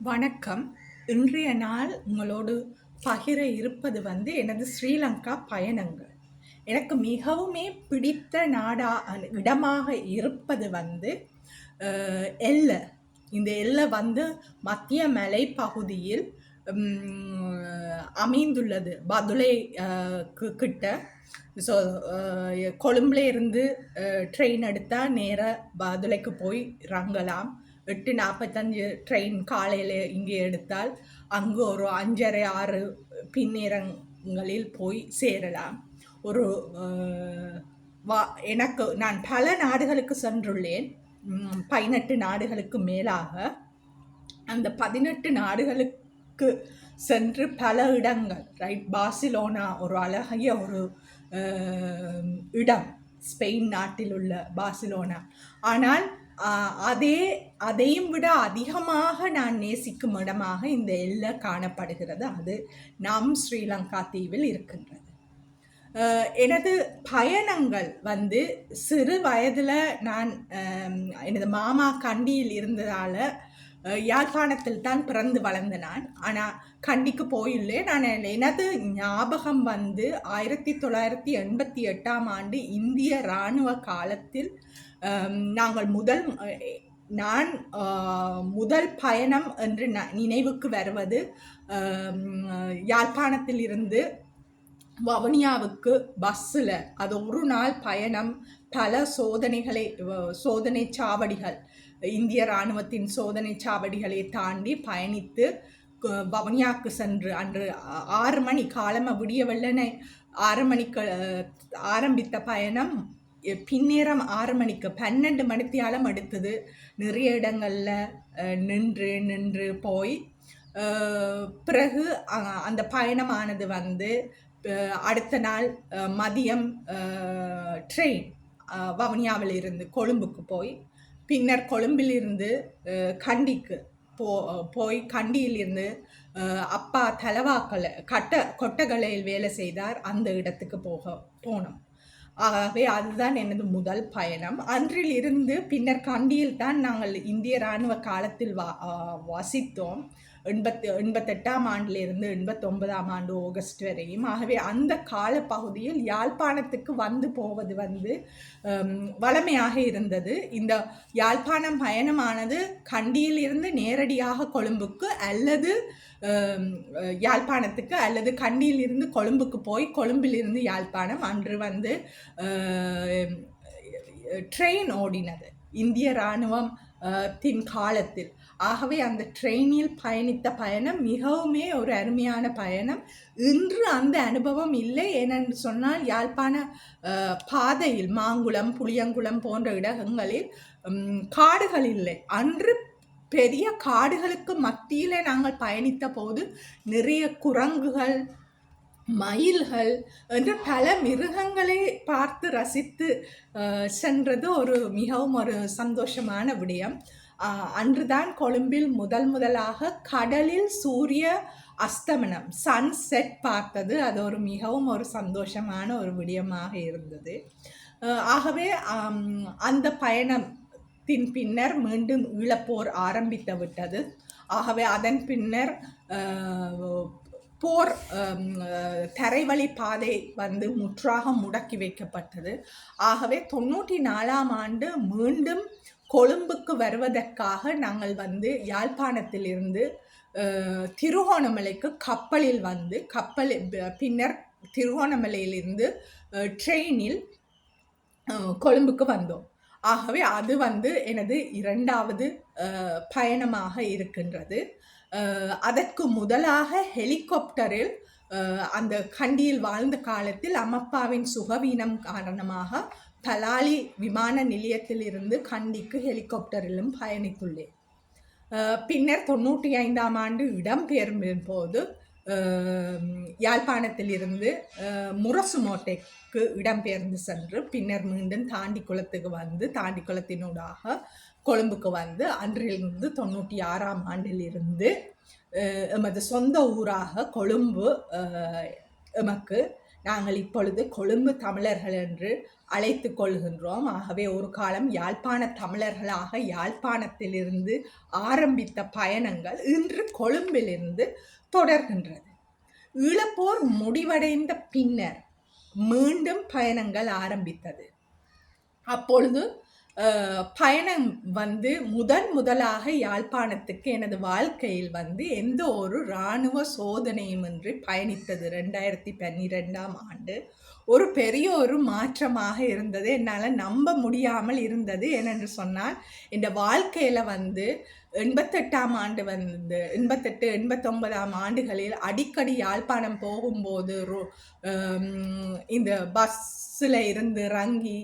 வணக்கம். இன்றைய நாள் உங்களோடு பகிர இருப்பது வந்து எனது ஸ்ரீலங்கா பயணங்கள். எனக்கு மிகவுமே பிடித்த நாடா இடமாக இருப்பது வந்து அஹ், எல்லை. இந்த எல்லை வந்து மத்திய மலை பகுதியில் அமைந்துள்ளது. பதுளை கிட்ட. ஸோ கொழும்புல இருந்து ட்ரெயின் எடுத்தால் நேராக பதுளைக்கு போய் இறங்கலாம். எட்டு நாற்பத்தஞ்சு ட்ரெயின் காலையில் இங்கே எடுத்தால் அங்கு ஒரு அஞ்சரை ஆறு பின்னேரங்களில் போய் சேரலாம். ஒரு வா எனக்கு நான் பல நாடுகளுக்கு சென்றுள்ளேன். பதினெட்டு நாடுகளுக்கு மேலாக. அந்த பதினெட்டு நாடுகளுக்கு சென்று பல இடங்கள் ரைட் பார்சிலோனா ஒரு அழகிய ஒரு இடம் ஸ்பெயின் நாட்டில் உள்ள பார்சிலோனா. ஆனால் அதே அதையும் விட அதிகமாக நான் நேசிக்கும் இடமாக இந்த எல்லை காணப்படுகிறது. அது நம் ஸ்ரீலங்கா தீவில் இருக்கின்றது. எனது பயணங்கள் வந்து சிறு வயதில் நான் எனது மாமா கண்டியில் இருந்ததால் யாழ்ப்பாணத்தில் தான் பிறந்து வளர்ந்த நான். ஆனால் கண்டிக்கு போயுள்ளேன் நான் எனது ஞாபகம் வந்து ஆயிரத்தி தொள்ளாயிரத்தி எண்பத்தி எட்டாம் ஆண்டு இந்திய இராணுவ காலத்தில் நாங்கள் முதல் நான் முதல் பயணம் என்று ந- நினைவுக்கு வருவது யாழ்ப்பாணத்தில் இருந்து வவுனியாவுக்கு பஸ்ஸில். அது ஒரு நாள் பயணம் பல சோதனைகளை சோதனை சாவடிகள். இந்திய இராணுவத்தின் சோதனை சாவடிகளை தாண்டி பயணித்து கு- வவுனியாவுக்கு சென்று அன்று ஆறு மணி காலம விடிய வெள்ளனை ஆறு மணிக்கு ஆரம்பித்த பயணம் எ- பின்னேரம் ஆறு மணிக்கு பன்னெண்டு மணித்தியாலம் எடுத்தது நிறைய இடங்களில் நின்று நின்று போய் பிறகு அந்த பயணமானது வந்து அடுத்த நாள் மதியம் ட்ரெயின் வவுனியாவில் இருந்து கொழும்புக்கு போய் பின்னர் கொழும்பிலிருந்து கண்டிக்கு போ போய் கண்டியிலிருந்து அப்பா தலவாக்கலை கட்ட கொட்டகலையில் வேலை செய்தார். அந்த இடத்துக்கு போக போனோம். ஆகவே அதுதான் எனது முதல் பயணம். அன்றில் இருந்து பின்னர் கண்டியில் தான் நாங்கள் இந்திய இராணுவ காலத்தில் வா வசித்தோம். எண்பத்து எண்பத்தெட்டாம் ஆண்டிலிருந்து எண்பத்தொன்பதாம் ஆண்டு ஆகஸ்ட் வரையும். ஆகவே அந்த காலப்பகுதியில் யாழ்ப்பாணத்துக்கு வந்து போவது வந்து வளமையாக இருந்தது. இந்த யாழ்ப்பாணம் பயணமானது கண்டியிலிருந்து நேரடியாக கொழும்புக்கு அல்லது யாழ்ப்பாணத்துக்கு அல்லது கண்டியிலிருந்து கொழும்புக்கு போய் கொழும்பிலிருந்து யாழ்ப்பாணம் அன்று வந்து ட்ரெயின் ஓடினது. இந்திய இராணுவம் தின் காலத்தில். ஆகவே அந்த ட்ரெயினில் பயணித்த பயணம் மிகவுமே ஒரு அருமையான பயணம். இன்று அந்த அனுபவம் இல்லை ஏனென்று சொன்னால் யாழ்ப்பாண பாதையில் மாங்குளம் புளியங்குளம் போன்ற இடங்களில் காடுகள் இல்லை. அன்று பெரிய காடுகளுக்கு மத்தியில் நாங்கள் பயணித்த போது நிறைய குரங்குகள் மயில்கள் என்று பல மிருகங்களை பார்த்து ரசித்து சென்றது ஒரு மிகவும் ஒரு சந்தோஷமான விடயம். அன்றுதான் கொழும்பில் முதல் முதலாக கடலில் சூரிய அஸ்தமனம் சன்செட் பார்த்தது. அது ஒரு மிகவும் ஒரு சந்தோஷமான ஒரு விடயமாக இருந்தது. ஆகவே அந்த பயணத்தின் பின்னர் மீண்டும் ஈழப்போர் ஆரம்பித்து விட்டது. ஆகவே அதன் பின்னர் போர் தரைவழி பாதை வந்து முற்றாக முடக்கி வைக்கப்பட்டது. ஆகவே தொண்ணூற்றி நாலாம் ஆண்டு மீண்டும் கொழும்புக்கு வருவதற்காக நாங்கள் வந்து யாழ்ப்பாணத்திலிருந்து திருகோணமலைக்கு கப்பலில் வந்து கப்பல் பின்னர் திருகோணமலையிலிருந்து ட்ரெயினில் கொழும்புக்கு வந்தோம். ஆகவே அது வந்து எனது இரண்டாவது பயணமாக இருக்கின்றது. அதற்கு முதலாக ஹெலிகாப்டரில் அந்த கண்டியில் வாழ்ந்த காலத்தில் அம்மப்பாவின் சுகவீனம் காரணமாக பலாலி விமான நிலையத்திலிருந்து கண்டிக்கு ஹெலிகாப்டரிலும் பயணித்துள்ளேன். பின்னர் தொண்ணூற்றி ஐந்தாம் ஆண்டு இடம்பெயர்வின் போது யாழ்ப்பாணத்திலிருந்து முரசுமோட்டைக்கு இடம்பெயர்ந்து சென்று பின்னர் மீண்டும் தாண்டிக்குளத்துக்கு வந்து தாண்டிக்குளத்தினூடாக கொழும்புக்கு வந்து அன்றிலிருந்து தொண்ணூற்றி ஆறாம் ஆண்டிலிருந்து எமது சொந்த ஊராக கொழும்பு எமக்கு நாங்கள் இப்பொழுது கொழும்பு தமிழர்கள் என்று அழைத்து கொள்கின்றோம். ஆகவே ஒரு காலம் யாழ்ப்பாண தமிழர்களாக யாழ்ப்பாணத்திலிருந்து ஆரம்பித்த பயணங்கள் இன்று கொழும்பிலிருந்து தொடர்கின்றது. ஈழப்போர் முடிவடைந்த பின்னர் மீண்டும் பயணங்கள் ஆரம்பித்தது. அப்பொழுது பயணம் வந்து முதன் முதலாக யாழ்ப்பாணத்துக்கு எனது வாழ்க்கையில் வந்து எந்த ஒரு இராணுவ சோதனையுமின்றி பயணித்தது. ரெண்டாயிரத்தி பன்னிரெண்டாம் ஆண்டு ஒரு பெரிய ஒரு மாற்றமாக இருந்தது. என்னால் நம்ப முடியாமல் இருந்தது. ஏனென்று சொன்னால் இந்த வாழ்க்கையில் வந்து எண்பத்தெட்டாம் ஆண்டு வந்து எண்பத்தெட்டு எண்பத்தொன்பதாம் ஆண்டுகளில் அடிக்கடி யாழ்ப்பாணம் போகும்போது ரோ இந்த பஸ்ஸில் இருந்து இறங்கி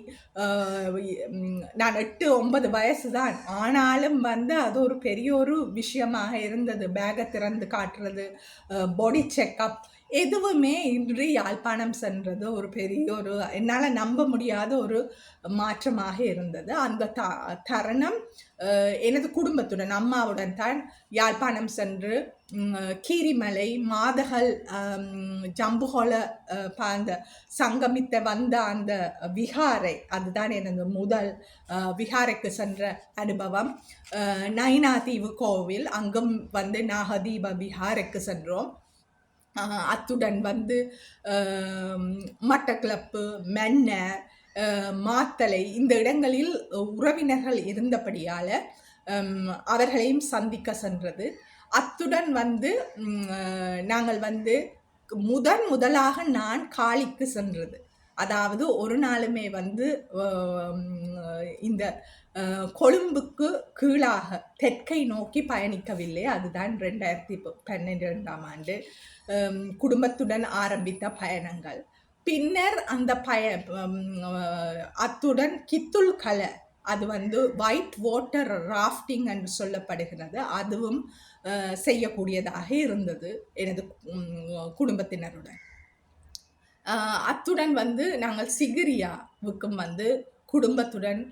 நான் எட்டு ஒன்பது வயசு தான். ஆனாலும் வந்து அது ஒரு பெரிய ஒரு விஷயமாக இருந்தது. பேகை திறந்து காட்டுறது பாடி செக்கப் எதுவுமே இன்று யாழ்ப்பாணம் சென்றது ஒரு பெரிய ஒரு என்னால் நம்ப முடியாத ஒரு மாற்றமாக இருந்தது. அந்த த தருணம் எனது குடும்பத்துடன் அம்மாவுடன் தான் யாழ்ப்பாணம் சென்று கீரிமலை மாதகள் ஜம்புகோல அந்த சங்கமித்த வந்த அந்த விகாரை அதுதான் எனது முதல் விகாரைக்கு சென்ற அனுபவம். நைனா தீவு கோவில் அங்கும் வந்து நாகதீப விகாரைக்கு சென்றோம். அத்துடன் வந்து மட்டக்கிளப்பு மென்ன மாத்தலை இந்த இடங்களில் உறவினர்கள் இருந்தபடியால் அவர்களையும் சந்திக்க சென்றது. அத்துடன் வந்து நாங்கள் வந்து முதன் முதலாக நான் காளிக்கு சென்றது. அதாவது ஒரு நாளுமே வந்து இந்த கொழும்புக்கு கீழாக தெற்கை நோக்கி பயணிக்கவில்லை. அதுதான் ரெண்டாயிரத்தி பன்னிரெண்டாம் ஆண்டு குடும்பத்துடன் ஆரம்பித்த பயணங்கள். பின்னர் அந்த பய அத்துடன் கித்துல் கலை அது வந்து ஒயிட் வாட்டர் ராஃப்டிங் என்று சொல்லப்படுகிறது. அதுவும் செய்யக்கூடியதாக இருந்தது. எனது குடும்பத்தினருடன். அத்துடன் வந்து நாங்கள் சிகிரியாவுக்கும் வந்து குடும்பத்துடன்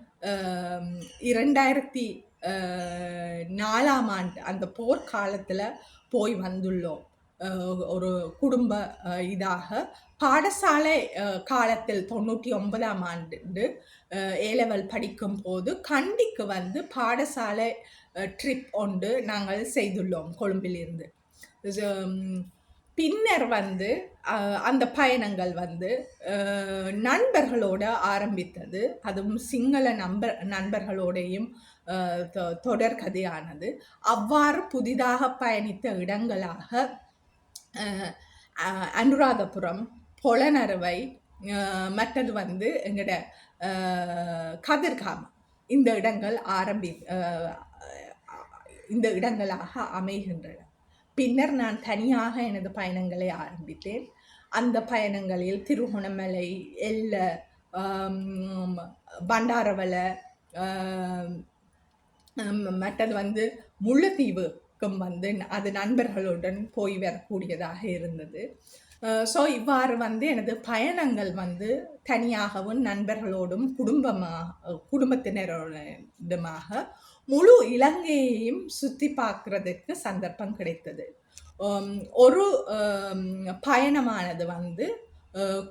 இரண்டாயிரத்தி நாலாம் ஆண்டு அந்த போர்க்காலத்தில் போய் வந்துள்ளோம். ஒரு குடும்ப இதாக. பாடசாலை காலத்தில் தொண்ணூற்றி ஒன்பதாம் ஆண்டு ஏலெவல் படிக்கும் போது கண்டிக்கு வந்து பாடசாலை ட்ரிப் ஒன்று நாங்கள் செய்துள்ளோம் கொழும்பிலிருந்து. பின்னர் வந்து அந்த பயணங்கள் வந்து நண்பர்களோட ஆரம்பித்தது. அதுவும் சிங்கள நண்பர் நண்பர்களோடையும் தொடர்கதையானது அவ்வாறு புதிதாக பயணித்த இடங்களாக அனுராதபுரம் பொலனறுவை மற்றது வந்து எங்களோட கதிர்காமம். இந்த இடங்கள் ஆரம்பி இந்த இடங்களாக அமைகின்றன. பின்னர் நான் தனியாக எனது பயணங்களை ஆரம்பித்தேன். அந்த பயணங்களில் திருகோணமலை எல்ல பண்டாரவலை மற்றது வந்து முள்ளத்தீவுக்கும் வந்து அது நண்பர்களுடன் போய் வரக்கூடியதாக இருந்தது. ஸோ இவ்வாறு வந்து எனது பயணங்கள் வந்து தனியாகவும் நண்பர்களோடும் குடும்பமாக குடும்பத்தினரோடமாக முழு இலங்கையையும் சுற்றி பார்க்குறதுக்கு சந்தர்ப்பம் கிடைத்தது. ஒரு பயணமானது வந்து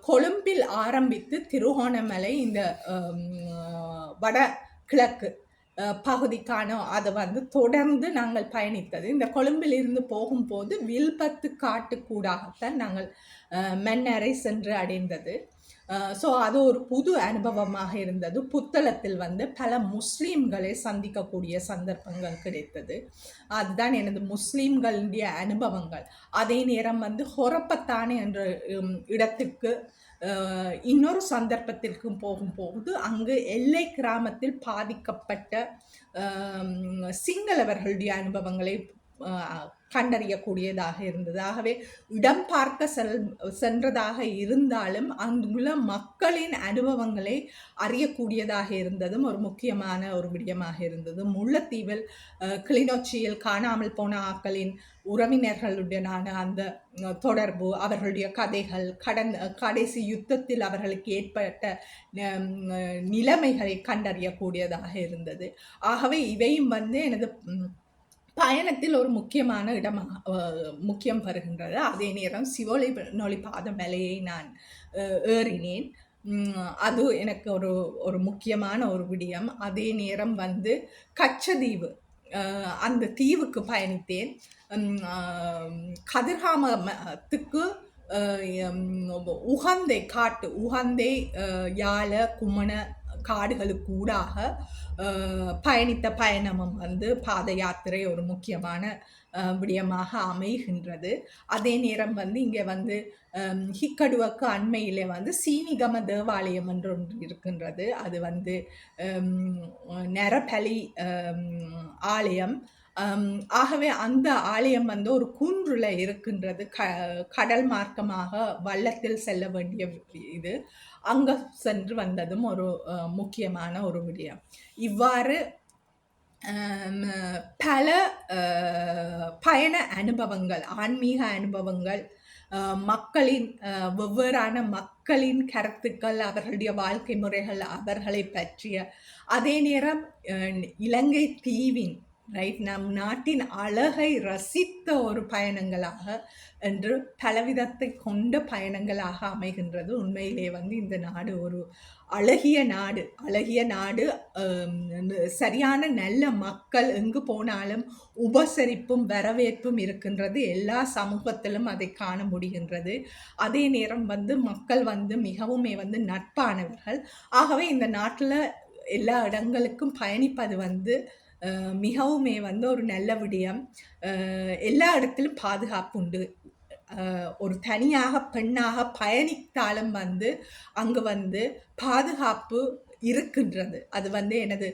கொழும்பில் ஆரம்பித்து திருகோணமலை இந்த வட கிழக்கு பகுதிக்கான அதை வந்து தொடர்ந்து நாங்கள் பயணித்தது. இந்த கொழும்பில் இருந்து போகும்போது வில்பத்து காட்டுக்கூடாகத்தான் நாங்கள் மன்னரை சென்று அடைந்தது. ஸோ அது ஒரு புது அனுபவமாக இருந்தது. புத்தளத்தில் வந்து பல முஸ்லீம்களை சந்திக்கக்கூடிய சந்தர்ப்பங்கள் கிடைத்தது. அதுதான் எனது முஸ்லீம்களுடைய அனுபவங்கள். அதே நேரம் வந்து ஹொரப்பத்தானே என்ற இடத்துக்கு இன்னொரு சந்தர்ப்பத்திற்கும் போகும்போது அங்கு எல்லை கிராமத்தில் பாதிக்கப்பட்ட சிங்களவர்களுடைய அனுபவங்களை கண்டறியக்கூடியதாக இருந்தது. ஆகவே இடம் பார்க்க செல் சென்றதாக இருந்தாலும் அங்குள்ள மக்களின் அனுபவங்களை அறியக்கூடியதாக இருந்ததும் ஒரு முக்கியமான ஒரு விடயமாக இருந்தது. முல்லைத்தீவில் கிளிநொச்சியில் காணாமல் போன ஆக்களின் உறவினர்களுடனான அந்த தொடர்பு அவர்களுடைய கதைகள் கடன் கடைசி யுத்தத்தில் அவர்களுக்கு ஏற்பட்ட நிலைமைகளை கண்டறியக்கூடியதாக இருந்தது. ஆகவே இவையும் வந்து எனது பயணத்தில் ஒரு முக்கியமான இடமாக முக்கியம் பெறுகின்றது அதே நேரம் சிவோலை நொழி பாத மலையை நான் ஏறினேன். அது எனக்கு ஒரு ஒரு முக்கியமான ஒரு விடயம். அதே நேரம் வந்து கச்சதீவு அந்த தீவுக்கு பயணித்தேன். கதிர்காமத்துக்கு உகந்தை காட்டு உகந்தை யாழ குமண காடுகளுக்கு ஊடாக பயணித்த பயணமும் வந்து பாத யாத்திரை ஒரு முக்கியமான விடயமாக அமைகின்றது. அதே நேரம் வந்து இங்கே வந்து ஹிக்கடுவக்கு அண்மையிலே வந்து சீனிகம தேவாலயம் என்று ஒன்று இருக்கின்றது. அது வந்து நரபலி நெரபலி ஆலயம். ஆகவே அந்த ஆலயம் வந்து ஒரு குன்றுல இருக்கின்றது. க கடல் மார்க்கமாக வள்ளத்தில் செல்ல வேண்டிய இது. அங்க சென்று வந்ததும் ஒரு முக்கியமான ஒரு விடயம். இவ்வாறு பல பயண அனுபவங்கள் ஆன்மீக அனுபவங்கள் மக்களின் வெவ்வேறான மக்களின் கருத்துக்கள் அவர்களுடைய வாழ்க்கை முறைகள் அவர்களை பற்றிய அதே நேரம் இலங்கை தீவின் ரைட் நம் நாட்டின் அழகை ரசித்த ஒரு பயணங்களாக என்று பலவிதத்தை கொண்ட பயணங்களாக அமைகின்றது. உண்மையிலே வந்து இந்த நாடு ஒரு அழகிய நாடு. அழகிய நாடு சரியான நல்ல மக்கள் எங்கு போனாலும் உபசரிப்பும் வரவேற்பும் இருக்கின்றது. எல்லா சமூகத்திலும் அதை காண முடிகின்றது. அதே நேரம் வந்து மக்கள் வந்து மிகவுமே வந்து நட்பானவர்கள். ஆகவே இந்த நாட்டில் எல்லா இடங்களுக்கும் பயணிப்பது வந்து மிகவுமே வந்து ஒரு நல்ல விடயம். எல்லா இடத்திலும் பாதுகாப்பு உண்டு ஒரு தனியாக பெண்ணாக பயணித்தாலும் வந்து அங்கு வந்து பாதுகாப்பு இருக்கின்றது. அது வந்து எனது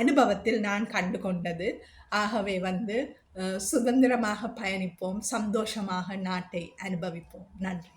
அனுபவத்தில் நான் கண்டு கொண்டது. ஆகவே வந்து சுதந்திரமாக பயணிப்போம் சந்தோஷமாக நாட்டை அனுபவிப்போம். நன்றி.